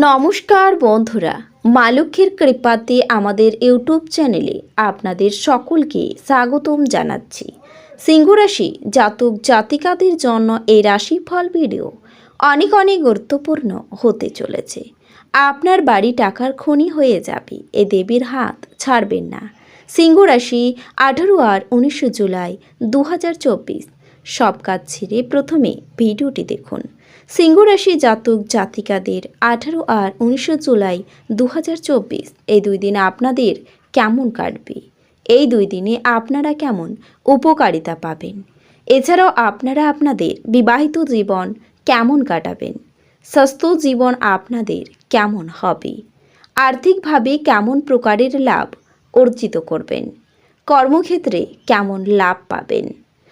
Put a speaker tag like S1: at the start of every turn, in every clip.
S1: নমস্কার বন্ধুরা, মা লক্ষ্মীর কৃপাতে আমাদের ইউটিউব চ্যানেলে আপনাদের সকলকে স্বাগতম জানাচ্ছি। সিংহরাশি জাতক জাতিকাদের জন্য এই রাশিফল ভিডিও অনেক অনেক গুরুত্বপূর্ণ হতে চলেছে। আপনার বাড়ি টাকার খনি হয়ে যাবে, এ দেবীর হাত ছাড়বেন না। সিংহ রাশি আঠারো আর উনিশে জুলাই দু হাজার চব্বিশ। সব কাজ ছেড়ে প্রথমে ভিডিওটি দেখুন। সিংহ রাশি জাতক জাতিকাদের আঠারো আর উনিশে জুলাই দু হাজার চব্বিশ। এই দুই দিন আপনাদের কেমন কাটবে? এই দুই দিনে আপনারা কেমন উপকারিতা পাবেন? এছাড়াও আপনারা আপনাদের বিবাহিত জীবন কেমন কাটাবেন? স্বাস্থ্য জীবন আপনাদের কেমন হবে? আর্থিকভাবে কেমন প্রকারের লাভ অর্জিত করবেন? কর্মক্ষেত্রে কেমন লাভ পাবেন?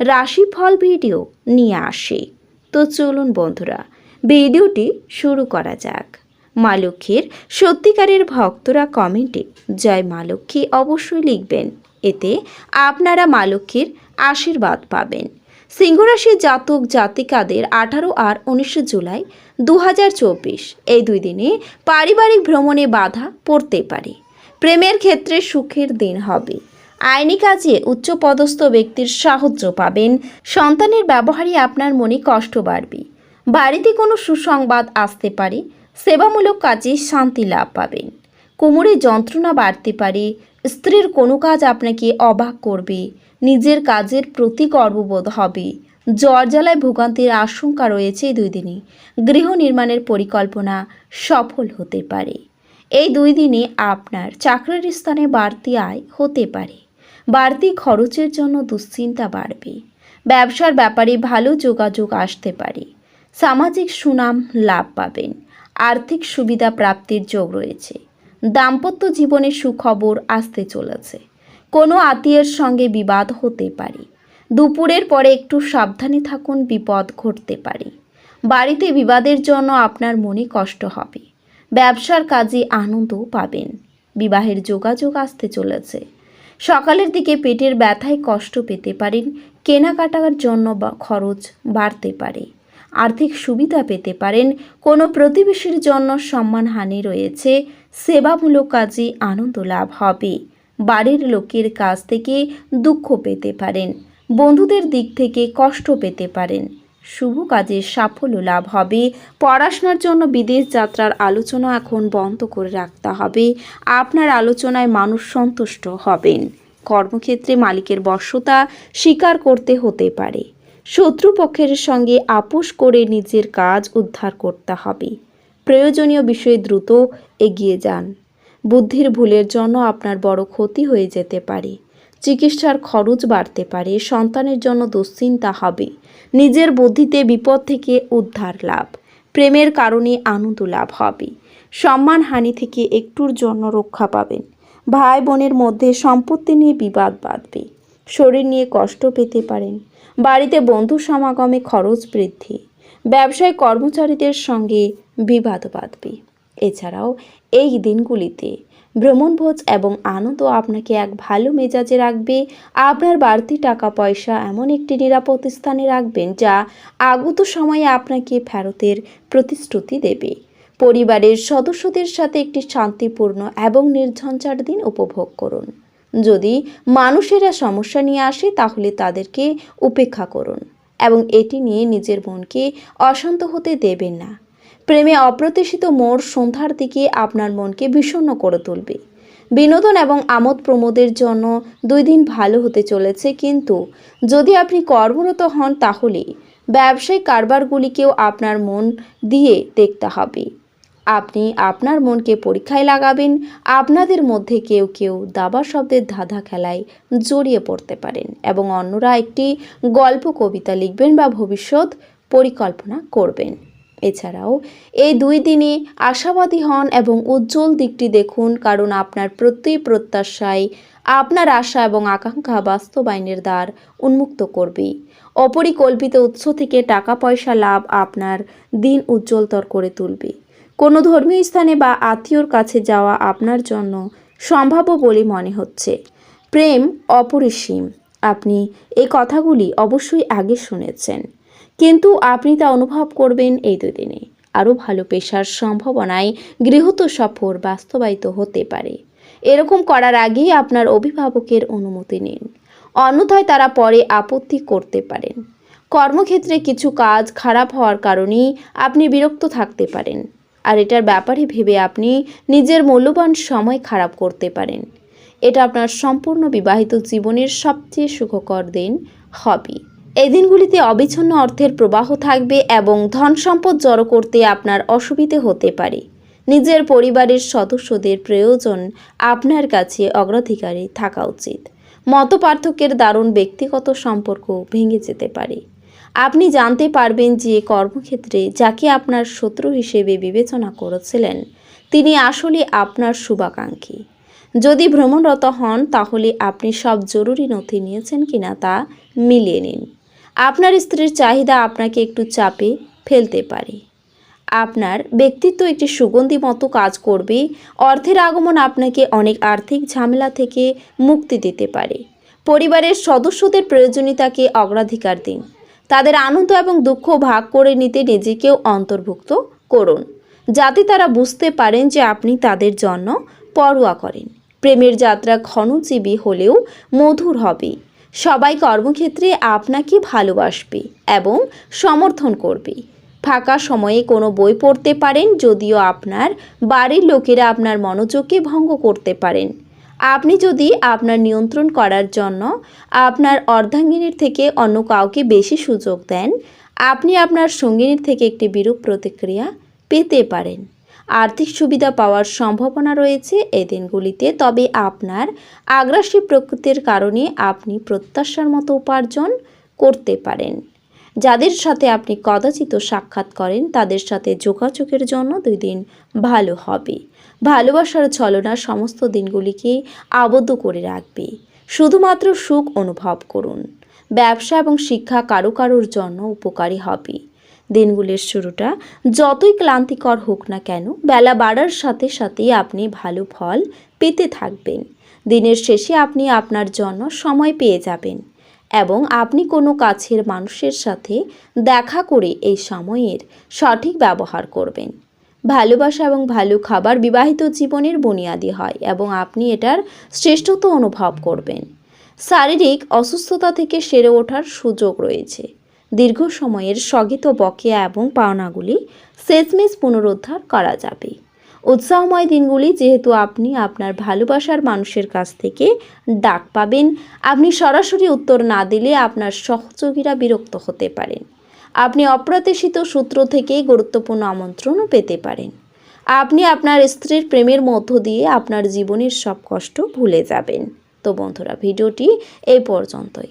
S1: রাশিফল ভিডিও নিয়ে আসে। তো চলুন বন্ধুরা, ভিডিওটি শুরু করা যাক। মা লক্ষ্মীর সত্যিকারের ভক্তরা কমেন্টে জয় মা লক্ষ্মী অবশ্যই লিখবেন। এতে আপনারা মা লক্ষ্মীর আশীর্বাদ পাবেন। সিংহরাশি জাতক জাতিকাদের আঠারো আর উনিশে জুলাই দু হাজার চব্বিশ, এই দুই দিনে পারিবারিক ভ্রমণে বাধা পড়তে পারে। প্রেমের ক্ষেত্রে সুখের দিন হবে। আইনি কাজে উচ্চপদস্থ ব্যক্তির সাহায্য পাবেন। সন্তানের ব্যবহারে আপনার মনে কষ্ট বাড়বে। বাড়িতে কোনো সুসংবাদ আসতে পারে, সেবামূলক কাজে শান্তি লাভ পাবেন। কোমরে যন্ত্রণা বাড়তে পারে, স্ত্রীর কোনো কাজ আপনাকে অবাক করবে, নিজের কাজের প্রতি গর্ববোধ হবে। জ্বর জ্বালায় ভোগান্তির আশঙ্কা রয়েছে দুই দিনে। গৃহ নির্মাণের পরিকল্পনা সফল হতে পারে। এই দুই দিনে আপনার চাকরির স্থানে বাড়তি আয় হতে পারে। বাড়তি খরচের জন্য দুশ্চিন্তা বাড়বে। ব্যবসার ব্যাপারে ভালো যোগাযোগ আসতে পারে। সামাজিক সুনাম লাভ পাবেন। আর্থিক সুবিধা প্রাপ্তির যোগ রয়েছে। দাম্পত্য জীবনে সুখবর আসতে চলেছে। কোনো আত্মীয়ের সঙ্গে বিবাদ হতে পারে। দুপুরের পরে একটু সাবধানে থাকুন, বিপদ ঘটতে পারে। বাড়িতে বিবাদের জন্য আপনার মনে কষ্ট হবে। ব্যবসার কাজে আনন্দও পাবেন। বিবাহের যোগাযোগ আসতে চলেছে। সকালের দিকে পেটের ব্যথায় কষ্ট পেতে পারেন, কেনাকাটার জন্য খরচ বাড়তে পারে। আর্থিক সুবিধা পেতে পারেন, কোনো প্রতিবেশীর জন্য সম্মানহানি রয়েছে, সেবামূলক কাজে আনন্দ লাভ হবে। বাড়ির লোকের কাছ থেকে দুঃখ পেতে পারেন, বন্ধুদের দিক থেকে কষ্ট পেতে পারেন। শুভ কাজে সাফল্য লাভ হবে। পড়াশোনার জন্য বিদেশ যাত্রার আলোচনা এখন বন্ধ করে রাখতে হবে। আপনার আলোচনায় মানুষ সন্তুষ্ট হবেন। কর্মক্ষেত্রে মালিকের বশ্যতা স্বীকার করতে হতে পারে। শত্রুপক্ষের সঙ্গে আপোষ করে নিজের কাজ উদ্ধার করতে হবে। প্রয়োজনীয় বিষয়ে দ্রুত এগিয়ে যান। বুদ্ধির ভুলের জন্য আপনার বড় ক্ষতি হয়ে যেতে পারে। চিকিৎসার খরচ বাড়তে পারে, সন্তানের জন্য দুশ্চিন্তা হবে। নিজের বুদ্ধিতে বিপদ থেকে উদ্ধার লাভ। প্রেমের কারণে আনন্দ লাভ হবে। সম্মানহানি থেকে একটুর জন্য রক্ষা পাবেন। ভাই বোনের মধ্যে সম্পত্তি নিয়ে বিবাদ বাঁধবে। শরীর নিয়ে কষ্ট পেতে পারেন। বাড়িতে বন্ধু সমাগমে খরচ বৃদ্ধি। ব্যবসায় কর্মচারীদের সঙ্গে বিবাদ বাঁধবে। এছাড়াও এই দিনগুলিতে ভ্রমণভোজ এবং আনন্দ আপনাকে এক ভালো মেজাজে রাখবে। আপনার বাড়তি টাকা পয়সা এমন একটি নিরাপদ স্থানে রাখবেন যা আগত সময়ে আপনাকে ফেরতের প্রতিশ্রুতি দেবে। পরিবারের সদস্যদের সাথে একটি শান্তিপূর্ণ এবং নির্ঝঞ্ঝাট দিন উপভোগ করুন। যদি মানুষেরা সমস্যা নিয়ে আসে, তাহলে তাদেরকে উপেক্ষা করুন এবং এটি নিয়ে নিজের মনকে অশান্ত হতে দেবেন না। প্রেমে অপ্রত্যাশিত মোড় সন্ধ্যার দিকে আপনার মনকে বিষণ্ণ করে তুলবে। বিনোদন এবং আমোদ প্রমোদের জন্য দুই দিন ভালো হতে চলেছে, কিন্তু যদি আপনি কর্মরত হন, তাহলে ব্যবসায়িক কারবারগুলিকেও আপনার মন দিয়ে দেখতে হবে। আপনি আপনার মনকে পরীক্ষায় লাগাবেন, আপনাদের মধ্যে কেউ কেউ দাবা শব্দের ধাঁধা খেলায় জড়িয়ে পড়তে পারেন এবং অন্যরা একটি গল্প, কবিতা লিখবেন বা ভবিষ্যৎ পরিকল্পনা করবেন। এছাড়াও, এই দুই দিনে আশাবাদী হন এবং উজ্জ্বল দিকটি দেখুন কারণ আপনার প্রতি প্রত্যাশায় আপনার আশা এবং আকাঙ্ক্ষা বাস্তবায়নের দ্বার উন্মুক্ত করবে। অপরিকল্পিত উৎস থেকে টাকা পয়সা লাভ আপনার দিন উজ্জ্বলতর করে তুলবে। কোনো ধর্মীয় স্থানে বা আত্মীয়র কাছে যাওয়া আপনার জন্য সম্ভাব্য বলে মনে হচ্ছে। প্রেম অপরিসীম। আপনি এই কথাগুলি অবশ্যই আগে শুনেছেন। কিন্তু আপনি তা অনুভব করবেন এই দুদিনে আরও ভালো পেশার সম্ভাবনায় গৃহীত সফর বাস্তবায়িত হতে পারে। এরকম করার আগেই আপনার অভিভাবকের অনুমতি নিন। অন্যথায় তারা পরে আপত্তি করতে পারেন। কর্মক্ষেত্রে কিছু কাজ খারাপ হওয়ার কারণেই আপনি বিরক্ত থাকতে পারেন। আর এটার ব্যাপারে ভেবে আপনি নিজের মূল্যবান সময় খারাপ করতে পারেন। এটা আপনার সম্পূর্ণ বিবাহিত জীবনের সবচেয়ে সুখকর দিন, হবে। এই দিনগুলিতে অবিচ্ছন্ন অর্থের প্রবাহ থাকবে এবং ধন সম্পদ জড়ো করতে আপনার অসুবিধে হতে পারে। নিজের পরিবারের সদস্যদের প্রয়োজন আপনার কাছে অগ্রাধিকারে থাকা উচিত। মত পার্থক্যের দারুণ ব্যক্তিগত সম্পর্ক ভেঙে যেতে পারে। আপনি জানতে পারবেন যে কর্মক্ষেত্রে যাকে আপনার শত্রু হিসেবে বিবেচনা করেছিলেন, তিনি আসলে আপনার শুভাকাঙ্ক্ষী। যদি ভ্রমণরত হন, তাহলে আপনি সব জরুরি নথি নিয়েছেন কিনা তা মিলিয়ে নিন। আপনার স্ত্রীর চাহিদা আপনাকে একটু চাপে ফেলতে পারে। আপনার ব্যক্তিত্ব একটি সুগন্ধি মতো কাজ করবে। অর্থের আগমন আপনাকে অনেক আর্থিক ঝামেলা থেকে মুক্তি দিতে পারে। পরিবারের সদস্যদের প্রয়োজনীয়তাকে অগ্রাধিকার দিন। তাদের আনন্দ এবং দুঃখ ভাগ করে নিতে নিজেকেও অন্তর্ভুক্ত করুন, যাতে তারা বুঝতে পারেন যে আপনি তাদের জন্য পরোয়া করেন। প্রেমের যাত্রা ঘনজীবী হলেও মধুর হবে। সবাই কর্মক্ষেত্রে আপনাকে ভালোবাসবে এবং সমর্থন করবে। ফাঁকা সময়ে কোনো বই পড়তে পারেন যদিও আপনার বাড়ির লোকেরা আপনার মনোযোগকে ভঙ্গ করতে পারেন। আপনি যদি আপনার নিয়ন্ত্রণ করার জন্য আপনার অর্ধাঙ্গিনীর থেকে অন্য কাউকে বেশি সুযোগ দেন, আপনি আপনার সঙ্গিনীর থেকে একটি বিরূপ প্রতিক্রিয়া পেতে পারেন। আর্থিক সুবিধা পাওয়ার সম্ভাবনা রয়েছে এই দিনগুলিতে। তবে আপনার আগ্রাসী প্রকৃতির কারণে আপনি প্রত্যাশার মতো উপার্জন করতে পারেন। যাদের সাথে আপনি কদাচিত সাক্ষাৎ করেন, তাদের সাথে যোগাযোগের জন্য দুই দিন ভালো হবে। ভালোবাসার ছলনা সমস্ত দিনগুলিকে আবদ্ধ করে রাখবে। শুধুমাত্র সুখ অনুভব করুন। ব্যবসা এবং শিক্ষা কারও কারোর জন্য উপকারী হবে। দিনগুলির শুরুটা যতই ক্লান্তিকর হোক না কেন, বেলা বাড়ার সাথে সাথেই আপনি ভালো ফল পেতে থাকবেন। দিনের শেষে আপনি আপনার জন্য সময় পেয়ে যাবেন এবং আপনি কোনো কাছের মানুষের সাথে দেখা করে এই সময়ের সঠিক ব্যবহার করবেন। ভালোবাসা এবং ভালো খাবার বিবাহিত জীবনের বুনিয়াদি হয় এবং আপনি এটার শ্রেষ্ঠত্ব অনুভব করবেন। শারীরিক অসুস্থতা থেকে সেরে ওঠার সুযোগ রয়েছে। দীর্ঘ সময়ের স্থগিত বকেয়া এবং পাওনাগুলি শেষমেশ পুনরুদ্ধার করা যাবে। উৎসাহময় দিনগুলি যেহেতু আপনি আপনার ভালোবাসার মানুষের কাছ থেকে ডাক পাবেন, আপনি সরাসরি উত্তর না দিলে আপনার সহযোগীরা বিরক্ত হতে পারেন। আপনি অপ্রত্যাশিত সূত্র থেকে গুরুত্বপূর্ণ আমন্ত্রণও পেতে পারেন। আপনি আপনার স্ত্রীর প্রেমের মধ্য দিয়ে আপনার জীবনের সব কষ্ট ভুলে যাবেন। তো বন্ধুরা, ভিডিওটি এই পর্যন্তই।